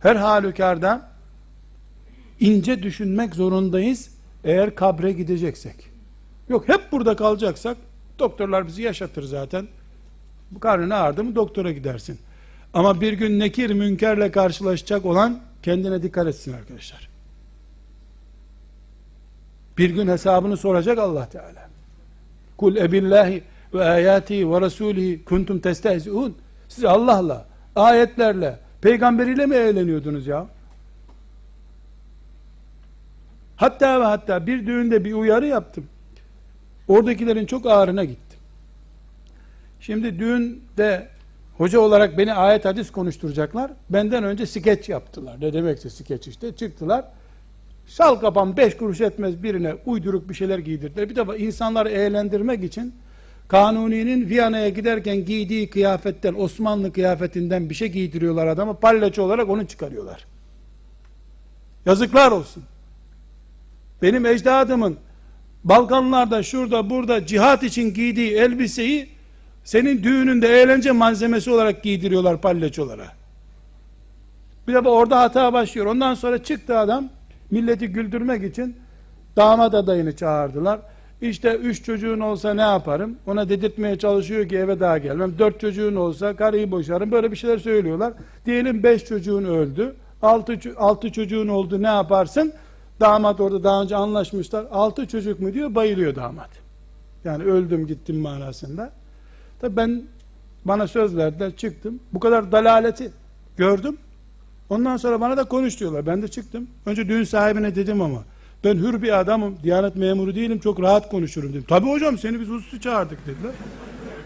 Her halükarda ince düşünmek zorundayız eğer kabre gideceksek. Yok hep burada kalacaksak doktorlar bizi yaşatır zaten. Bu karnına ağrıdı mı doktora gidersin. Ama bir gün nekir münkerle karşılaşacak olan kendine dikkat etsin arkadaşlar. Bir gün hesabını soracak Allah Teala. Kul ebillahi ve ayati ve rasulihi kuntum testehzi'un. Siz Allah'la, ayetlerle, peygamberiyle mi eğleniyordunuz ya? Hatta ve hatta bir düğünde bir uyarı yaptım. Oradakilerin çok ağrına gittim. Şimdi düğünde hoca olarak beni ayet hadis konuşturacaklar. Benden önce skeç yaptılar. Ne demekse skeç işte. Çıktılar. Şal kapan beş kuruş etmez birine uyduruk bir şeyler giydirdiler. Bir de insanları eğlendirmek için Kanuni'nin Viyana'ya giderken giydiği kıyafetten, Osmanlı kıyafetinden bir şey giydiriyorlar adama. Palyaço olarak onu çıkarıyorlar. Yazıklar olsun. Benim ecdadımın Balkanlarda şurada burada cihat için giydiği elbiseyi senin düğününde eğlence malzemesi olarak giydiriyorlar palyaçolara. Bir de orada hata başlıyor. Ondan sonra çıktı adam milleti güldürmek için damat adayını çağırdılar. İşte üç çocuğun olsa ne yaparım? Ona dedirtmeye çalışıyor ki eve daha gelmem. Dört çocuğun olsa karıyı boşarım. Böyle bir şeyler söylüyorlar. Diyelim beş çocuğun öldü. Altı, altı çocuğun oldu ne yaparsın? Damat orada daha önce anlaşmışlar. Altı çocuk mu diyor bayılıyor damat. Yani öldüm gittim manasında. Tabi ben bana söz verdiler çıktım. Bu kadar dalaleti gördüm. Ondan sonra bana da konuş diyorlar. Ben de çıktım. Önce düğün sahibine dedim ama ben hür bir adamım. Diyanet memuru değilim. Çok rahat konuşurum dedim. Tabi hocam seni biz hususi çağırdık dediler.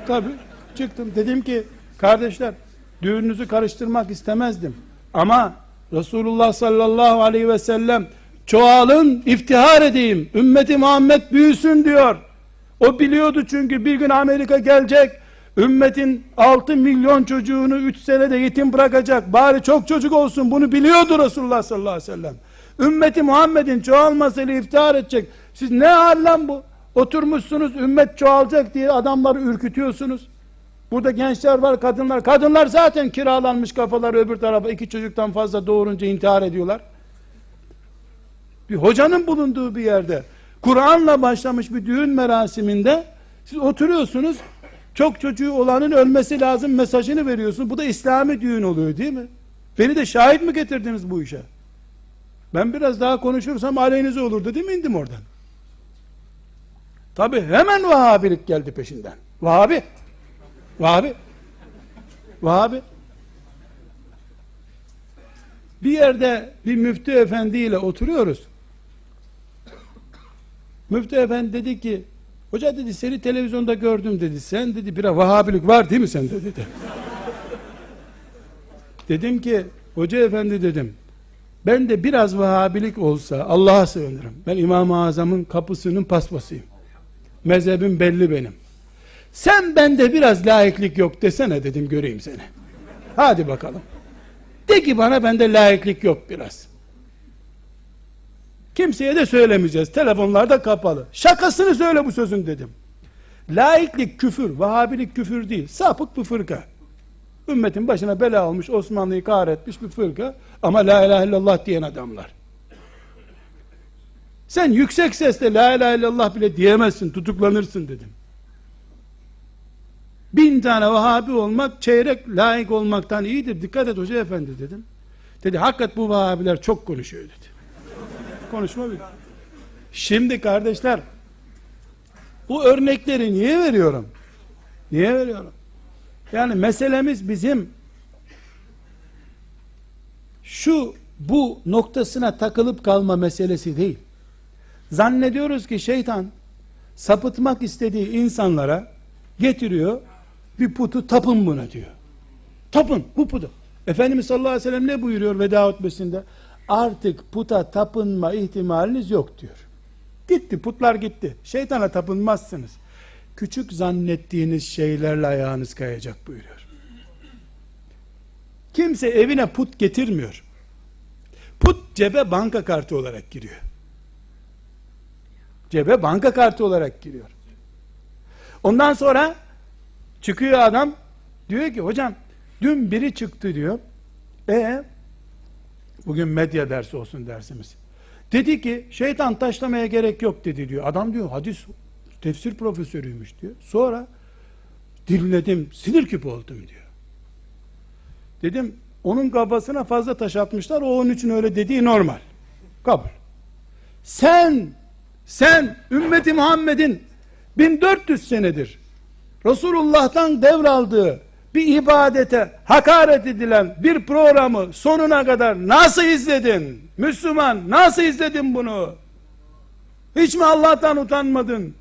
Tabi çıktım. Dedim ki kardeşler düğününüzü karıştırmak istemezdim. Ama Resulullah sallallahu aleyhi ve sellem çoğalın iftihar edeyim. Ümmeti Muhammed büyüsün diyor. O biliyordu çünkü bir gün Amerika gelecek. Ümmetin 6 milyon çocuğunu 3 senede yetim bırakacak. Bari çok çocuk olsun. Bunu biliyordu Resulullah sallallahu aleyhi ve sellem. Ümmeti Muhammed'in çoğalmasıyla iftihar edecek. Siz ne hal bu? Oturmuşsunuz ümmet çoğalacak diye adamları ürkütüyorsunuz. Burada gençler var, kadınlar. Kadınlar zaten kiralanmış kafaları öbür tarafa. iki çocuktan fazla doğurunca intihar ediyorlar. Bir hocanın bulunduğu bir yerde Kur'an'la başlamış bir düğün merasiminde siz oturuyorsunuz çok çocuğu olanın ölmesi lazım mesajını veriyorsun. Bu da İslami düğün oluyor değil mi? Beni de şahit mi getirdiniz bu işe? Ben biraz daha konuşursam aleyhinize olurdu değil mi indim oradan? Tabi hemen Vahabilik geldi peşinden. Vahabi. Vahabi. Vahabi. Bir yerde bir müftü efendiyle oturuyoruz. Müftü efendi dedi ki hoca dedi seni televizyonda gördüm dedi. Sen dedi bir Vahabilik var değil mi sende dedi. dedim ki hoca efendi dedim. Ben de biraz Vahabilik olsa Allah'a sığınırım. Ben İmam-ı Azam'ın kapısının paspasıyım. Mezhebim belli benim. Sen bende biraz layıklık yok desene dedim göreyim seni. Hadi bakalım. De ki bana bende layıklık yok biraz. Kimseye de söylemeyeceğiz. Telefonlar da kapalı. Şakasını söyle bu sözün dedim. Laiklik küfür, Vahabilik küfür değil. Sapık bir fırka. Ümmetin başına bela almış, Osmanlı'yı kahretmiş bir fırka. Ama la ilahe illallah diyen adamlar. Sen yüksek sesle la ilahe illallah bile diyemezsin, tutuklanırsın dedim. Bin tane Vahabi olmak, çeyrek layık olmaktan iyidir. Dikkat et hoca efendi dedim. Dedi, hakikat bu Vahabiler çok konuşuyor dedi. Konuşma bir. Şimdi kardeşler, bu örnekleri niye veriyorum? Niye veriyorum? Yani meselemiz bizim şu bu noktasına takılıp kalma meselesi değil. Zannediyoruz ki şeytan sapıtmak istediği insanlara getiriyor bir putu tapın buna diyor. Tapın bu putu. Efendimiz sallallahu aleyhi ve sellem ne buyuruyor veda hutbesinde? Artık puta tapınma ihtimaliniz yok diyor. Gitti putlar gitti. Şeytana tapınmazsınız. Küçük zannettiğiniz şeylerle ayağınız kayacak buyuruyor. Kimse evine put getirmiyor. Put cebe banka kartı olarak giriyor. Cebe banka kartı olarak giriyor. Ondan sonra çıkıyor adam diyor ki hocam dün biri çıktı diyor. E Bugün medya dersi olsun dersimiz. Dedi ki şeytan taşlamaya gerek yok dedi diyor. Adam diyor hadis tefsir profesörüymüş diyor. Sonra dinledim sinir küpü oldum diyor. Dedim onun kafasına fazla taş atmışlar o onun için öyle dediği normal. Kabul. Sen sen ümmeti Muhammed'in 1400 senedir Resulullah'tan devraldığı bir ibadete hakaret edilen bir programı sonuna kadar nasıl izledin? Müslüman nasıl izledin bunu? Hiç mi Allah'tan utanmadın?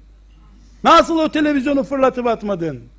Nasıl o televizyonu fırlatıp atmadın?